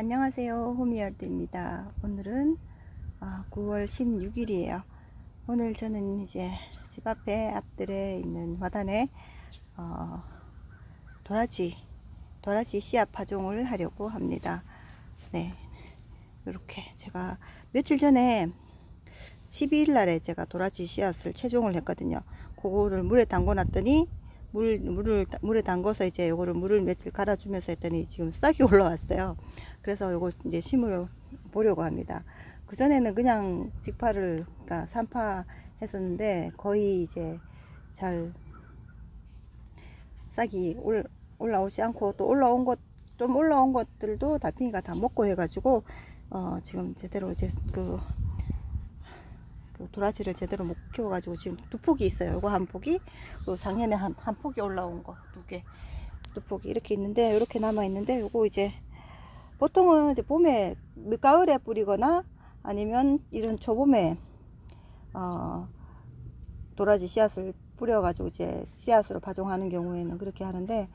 안녕하세요. 호미열대입니다. 오늘은 어, 9월 16일이에요. 오늘 저는 이제 집 앞에 앞들에 있는 화단에 어, 도라지, 도라지 씨앗 파종을 하려고 합니다. 네. 이렇게 제가 며칠 전에 12일 날에 제가 도라지 씨앗을 채종을 했거든요. 그거를 물에 담궈 놨더니 물, 물을, 물에 담궈서 이제 요거를 물을 며칠 갈아주면서 했더니 지금 싹이 올라왔어요. 그래서 요거 이제 심을 보려고 합니다. 그전에는 그냥 직파를, 그러니까 산파 했었는데 거의 이제 잘 싹이 올, 올라오지 않고 또 올라온 것, 좀 올라온 것들도 달팽이가 다 먹고 해가지고, 어, 지금 제대로 이제 그, 그 도라지를 제대로 못 키워가지고 지금 두 폭이 있어요. 요거 한 폭이, 또 작년에 한, 한 폭이 올라온 거 두 개, 두 폭이 이렇게 있는데, 이렇게 남아 있는데, 요거 이제 보통은 이제 봄에 늦가을에 뿌리거나 아니면 이런 초봄에 어, 도라지 씨앗을 뿌려가지고 이제 씨앗으로 파종하는 경우에는 그렇게 하는데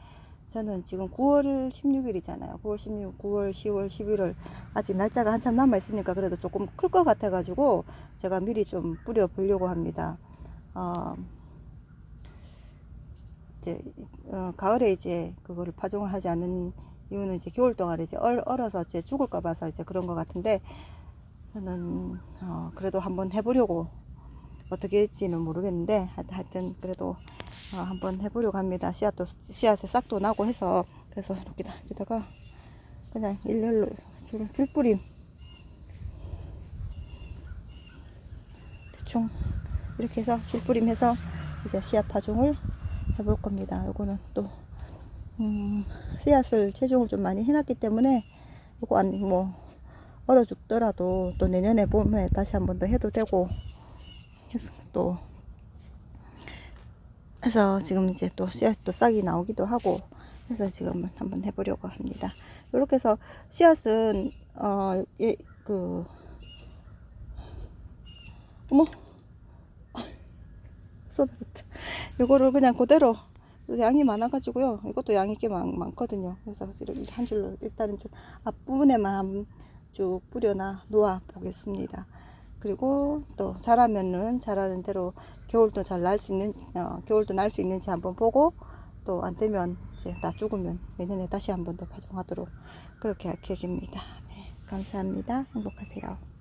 저는 지금 9월 16일이잖아요. 9월 16, 9월, 10월, 11월 아직 날짜가 한참 남아 있으니까 그래도 조금 클 것 같아 가지고 제가 미리 좀 뿌려 보려고 합니다. 어, 이제 어, 가을에 이제 그거를 파종을 하지 않는 이유는 이제 겨울 동안에 이제 얼, 얼어서 이제 죽을까 봐서 이제 그런 것 같은데 저는 어, 그래도 한번 해보려고 어떻게 할지는 모르겠는데 하- 하여튼 그래도 어, 한번 해보려고 합니다. 씨앗도 씨앗에 싹도 나고 해서 그래서 이렇게 여기다가 그냥 일렬로 줄, 줄뿌림 대충 이렇게 해서 줄뿌림 해서 이제 씨앗 파종을 해볼 겁니다. 요거는 또 음, 씨앗을 체중을 좀 많이 해놨기 때문에 이거 안뭐 얼어 죽더라도 또 내년에 봄에 다시 한 번 더 해도 되고 또 해서 지금 이제 또 씨앗도 싹이 나오기도 하고 해서 지금 한번 해보려고 합니다. 이렇게 해서 씨앗은 어그 어머 쏟아졌다. 이거를 그냥 그대로 양이 많아가지고요. 이것도 양이 꽤 많, 많거든요. 그래서 한 줄로 일단은 좀 앞부분에만 한쭉 뿌려놔 놓아 보겠습니다. 그리고 또 자라면은 자라는 대로 겨울도 잘 날 수 있는 어, 겨울도 날 수 있는지 한번 보고 또 안 되면 이제 나 죽으면 내년에 다시 한번 더 파종하도록 그렇게 할 계획입니다. 네, 감사합니다. 행복하세요.